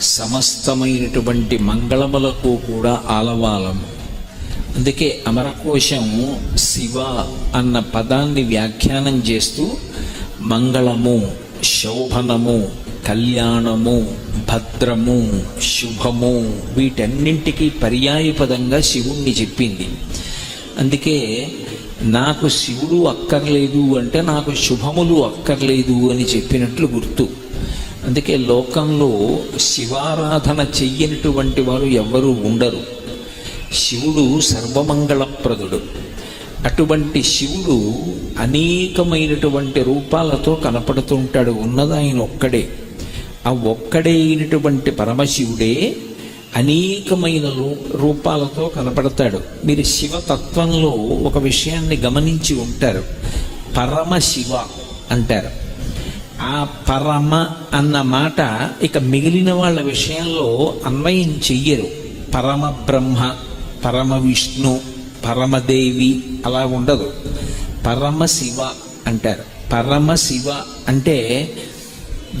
సమస్తమైనటువంటి మంగళములకు కూడా ఆలవాలము. అందుకే అమరకోశం శివ అన్న పదాన్ని వ్యాఖ్యానం చేస్తూ మంగళము శోభనము కళ్యాణము భద్రము శుభము వీటన్నింటికి పర్యాయపదంగా శివుణ్ణి చెప్పింది. అందుకే నాకు శివుడు అక్కర్లేదు అంటే నాకు శుభములు అక్కర్లేదు అని చెప్పినట్లు గుర్తు. అందుకే లోకంలో శివారాధన చెయ్యనటువంటి వారు ఎవ్వరూ ఉండరు. శివుడు సర్వమంగళప్రదుడు. అటువంటి శివుడు అనేకమైనటువంటి రూపాలతో కనపడుతూ ఉంటాడు. ఉన్నది ఆయన ఒక్కడే. ఆ ఒక్కడే అయినటువంటి పరమశివుడే అనేకమైన రూ- రూపాలతో కనపడతాడు. మీరు శివతత్వంలో ఒక విషయాన్ని గమనించి ఉంటారు. పరమశివ అంటారు. ఆ పరమ అన్న మాట ఇక మిగిలిన వాళ్ళ విషయంలో అన్వయం చెయ్యరు. పరమ బ్రహ్మ పరమ విష్ణు పరమదేవి అలా ఉండదు. పరమశివ అంటారు. పరమశివ అంటే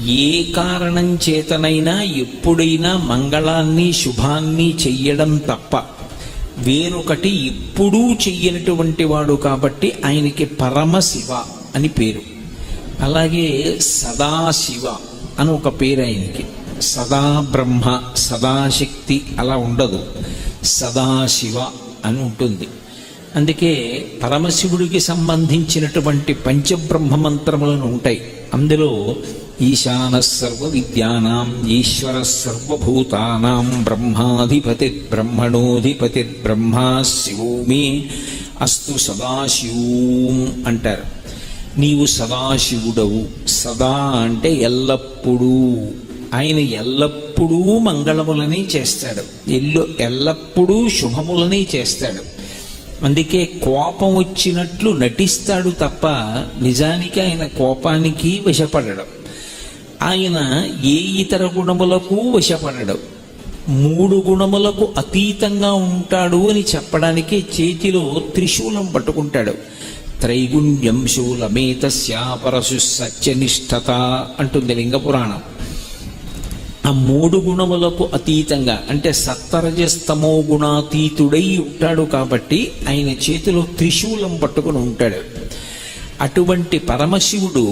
ఏ కారణం చేతనైనా ఎప్పుడైనా మంగళాన్ని శుభాన్ని చెయ్యడం తప్ప. వేరొకటి ఎప్పుడూ చెయ్యనటువంటి వాడు కాబట్టి ఆయనకి పరమశివ అని పేరు. అలాగే సదాశివ అని ఒక పేరు ఆయనకి సదా బ్రహ్మ సదాశక్తి అలా ఉండదు. సదాశివ అని ఉంటుంది. అందుకే పరమశివుడికి సంబంధించినటువంటి పంచబ్రహ్మ మంత్రములను ఉంటాయి. అందులో ఈశాన సర్వ విద్యానాం ఈశ్వర సర్వభూతానాం బ్రహ్మాధిపతి బ్రహ్మణోధిపతి బ్రహ్మా శివోమి అస్తు సదాశివం అంటారు. నీవు సదాశివుడవు. సదా అంటే ఎల్లప్పుడూ. ఆయన ఎల్లప్పుడూ మంగళములనే చేస్తాడు. ఎల్లు ఎల్లప్పుడూ శుభములనే చేస్తాడు. అందుకే కోపం వచ్చినట్లు నటిస్తాడు తప్ప నిజానికి ఆయన కోపానికి వశపడడం. ఆయన ఏ ఇతర గుణములకు వశపడడం. మూడు గుణములకు అతీతంగా ఉంటాడు అని చెప్పడానికి చేతిలో త్రిశూలం పట్టుకుంటాడు. త్రైగుణ్యం శూలమేతస్యాపరసు సత్యనిష్టత అంటుంది లింగ పురాణం ఆ మూడు గుణములకు అతీతంగా అంటే సత్తరజస్తమో గుణాతీతుడై ఉంటాడు కాబట్టి ఆయన చేతిలో త్రిశూలం పట్టుకుని ఉంటాడు. అటువంటి పరమశివుడు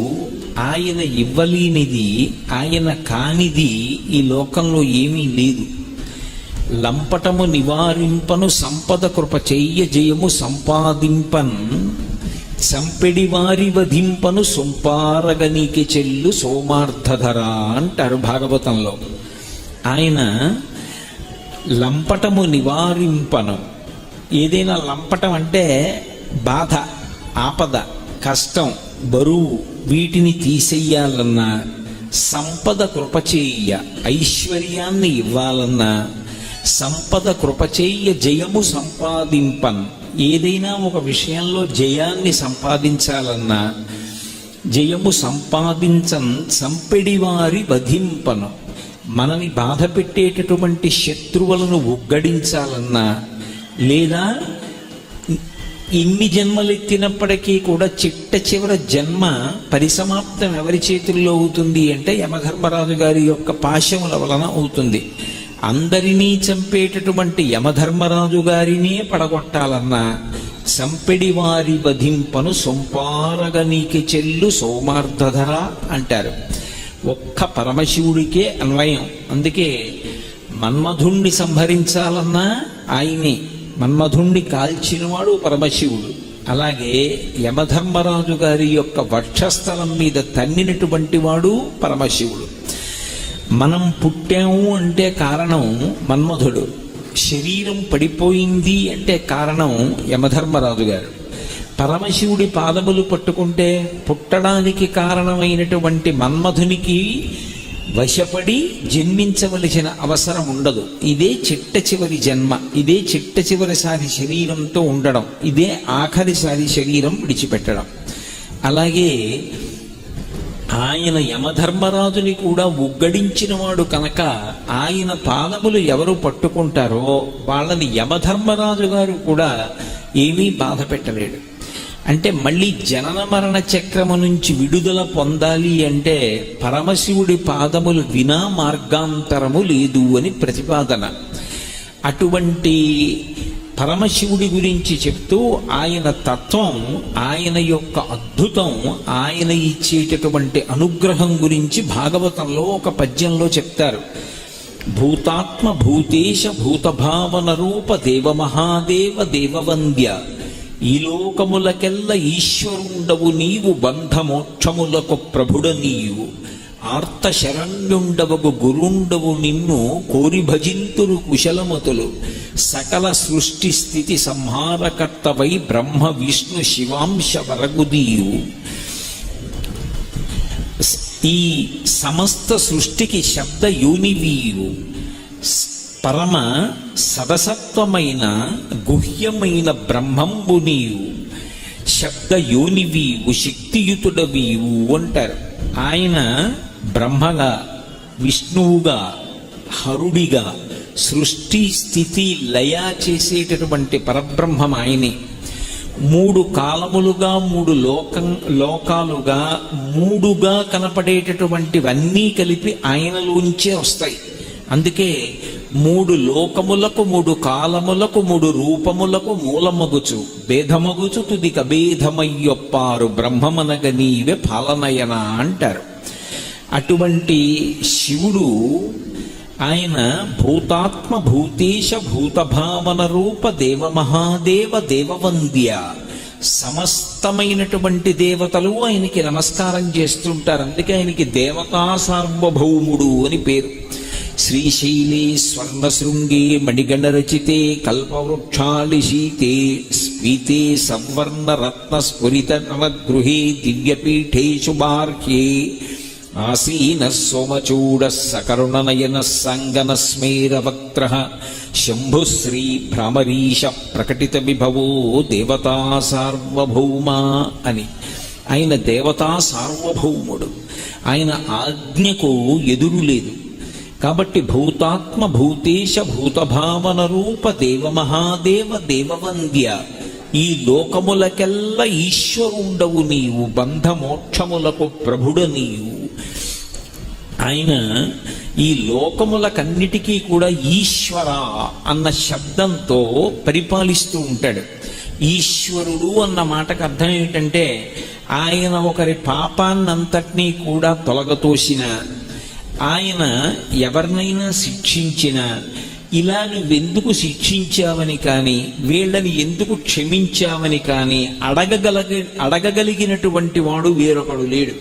ఆయన ఇవ్వలేనిది ఆయన కానిది ఈ లోకంలో ఏమీ లేదు. లంపటము నివారింపను సంపద కృప చెయ్య జయము సంపాదింపన్ చంపెడి వారి వధింపను సొంపారగనికి చెల్లు సోమార్థధర అంటారు భాగవతంలో. ఆయన లంపటము నివారింపను. ఏదైనా లంపటం అంటే బాధ ఆపద కష్టం బరువు వీటిని తీసేయాలన్నా సంపద కృపచేయ ఐశ్వర్యాన్ని ఇవ్వాలన్నా సంపద కృపచేయ జయము సంపాదింపను. ఏదైనా ఒక విషయంలో జయాన్ని సంపాదించాలన్నా జయము సంపాదించ సంపెడివారి వధింపను మనని బాధ పెట్టేటటువంటి శత్రువులను ఉగ్గడించాలన్నా లేదా ఇన్ని జన్మలెత్తినప్పటికీ కూడా చిట్ట చివర జన్మ పరిసమాప్తం ఎవరి చేతుల్లో అవుతుంది అంటే యమధర్మరాజు గారి యొక్క పాశముల వలన అవుతుంది. అందరినీ చంపేటటువంటి యమధర్మరాజు గారినే పడగొట్టాలన్నా సంపెడి వారి వధింపను సొంపారగ నీకి చెల్లు సోమార్థధర అంటారు. ఒక్క పరమశివుడికే అన్వయం. అందుకే మన్మధుణ్ణి సంహరించాలన్నా ఆయనే. మన్మధుణ్ణి కాల్చినవాడు పరమశివుడు. అలాగే యమధర్మరాజు గారి యొక్క వక్షస్థలం మీద తన్నినటువంటి వాడు పరమశివుడు. మనం పుట్టాము అంటే కారణం మన్మధుడు. శరీరం పడిపోయింది అంటే కారణం యమధర్మరాజు గారు. పరమశివుడి పాదములు పట్టుకుంటే పుట్టడానికి కారణమైనటువంటి మన్మధునికి వశపడి జన్మించవలసిన అవసరం ఉండదు. ఇదే చిట్ట చివరి జన్మ ఇదే చిట్ట చివరిసారి శరీరంతో ఉండడం ఇదే ఆఖరిసారి శరీరం విడిచిపెట్టడం. అలాగే ఆయన యమధర్మరాజుని కూడా ఒగ్గడించినవాడు కనుక ఆయన పాదములు ఎవరు పట్టుకుంటారో వాళ్ళని యమధర్మరాజు గారు కూడా ఏమీ బాధ పెట్టలేడు. అంటే మళ్ళీ జనన మరణ చక్రము నుంచి విడుదల పొందాలి అంటే పరమశివుడి పాదములు వినా మార్గాంతరము లేదు అని ప్రతిపాదన. అటువంటి పరమశివుడి గురించి చెప్తూ ఆయన తత్వం ఆయన యొక్క అద్భుతం ఆయన ఇచ్చేటటువంటి అనుగ్రహం గురించి భాగవతంలో ఒక పద్యంలో చెప్తారు. భూతాత్మ భూతేశ భూతభావన రూప దేవ మహాదేవ దేవవంద్య. ఈ లోకములకెల్ల ఈశ్వరుండవు నీవు బంధమోక్షములకు ప్రభుడ నీవు ఆర్త శరణ్యుండవగు గురుండవు నిన్ను కోరి భజింతురు కుశలమతులు. సకల సృష్టి స్థితి సంహారకర్తవై బ్రహ్మ విష్ణు శివాంశ వరగుదీయు. ఈ సమస్త సృష్టికి శబ్ద యూనివీయు. పరమ సదసత్వమైన గుహ్యమైన బ్రహ్మంబు నీవు. శబ్ద యోనివీవు శక్తియుతుడవీవు అంటారు. ఆయన బ్రహ్మగా విష్ణువుగా హరుడిగా సృష్టి స్థితి లయ చేసేటటువంటి పరబ్రహ్మం ఆయనే. మూడు కాలములుగా మూడు లోకం లోకాలుగా మూడుగా కనపడేటటువంటివన్నీ కలిపి ఆయనలోంచే వస్తాయి. అందుకే మూడు లోకములకు మూడు కాలములకు మూడు రూపములకు మూలమగుచు భేదమగుచు తుది కభేదమయ్యొప్పారు బ్రహ్మమనగ నీవే పాలనయన అంటారు. అటువంటి శివుడు ఆయన భూతాత్మ భూతేశ భూతభావన రూప దేవ మహాదేవ దేవవంద్య సమస్తమైనటువంటి దేవతలు ఆయనకి నమస్కారం చేస్తుంటారు. అందుకే ఆయనకి దేవతా సార్వభౌముడు అని పేరు. శ్రీశైలే స్వర్ణశృంగే మణిగణ రచితే కల్పవృక్షాళి శీతే సంవర్ణ రత్న స్ఫురిత నవగృహే దివ్యపీఠే శుభార్హ్యే ఆసీన సోమచూడ సకరుణనయన సంగన స్మేర శంభుశ్రీ భ్రామరీష ప్రకటిత విభవో దేవతా సార్వభౌమ అని। ఆయన దేవతా సార్వభౌముడు ఆయన ఆజ్ఞకు ఎదురు లేదు కాబట్టి భూతాత్మ భూతేశ భూతభావన రూప దేవ మహాదేవ దేవవంద్య ఈ లోకములకెల్ల ఈశ్వరుండవు నీవు బంధమోక్షములకు ప్రభుడ నీవు ఆయన ఈ లోకములకన్నిటికీ కూడా ఈశ్వర అన్న శబ్దంతో పరిపాలిస్తూ ఉంటాడు. ఈశ్వరుడు అన్న మాటకు అర్థం ఏమిటంటే ఆయన ఒకరి పాపాన్నంతటినీ కూడా తొలగతోసిన ఆయన ఎవరినైనా శిక్షించిన ఇలా నువ్వెందుకు శిక్షించావని కానీ వీళ్ళని ఎందుకు క్షమించావని కానీ అడగగలగ అడగగలిగినటువంటి వాడు వేరొకడు లేడు.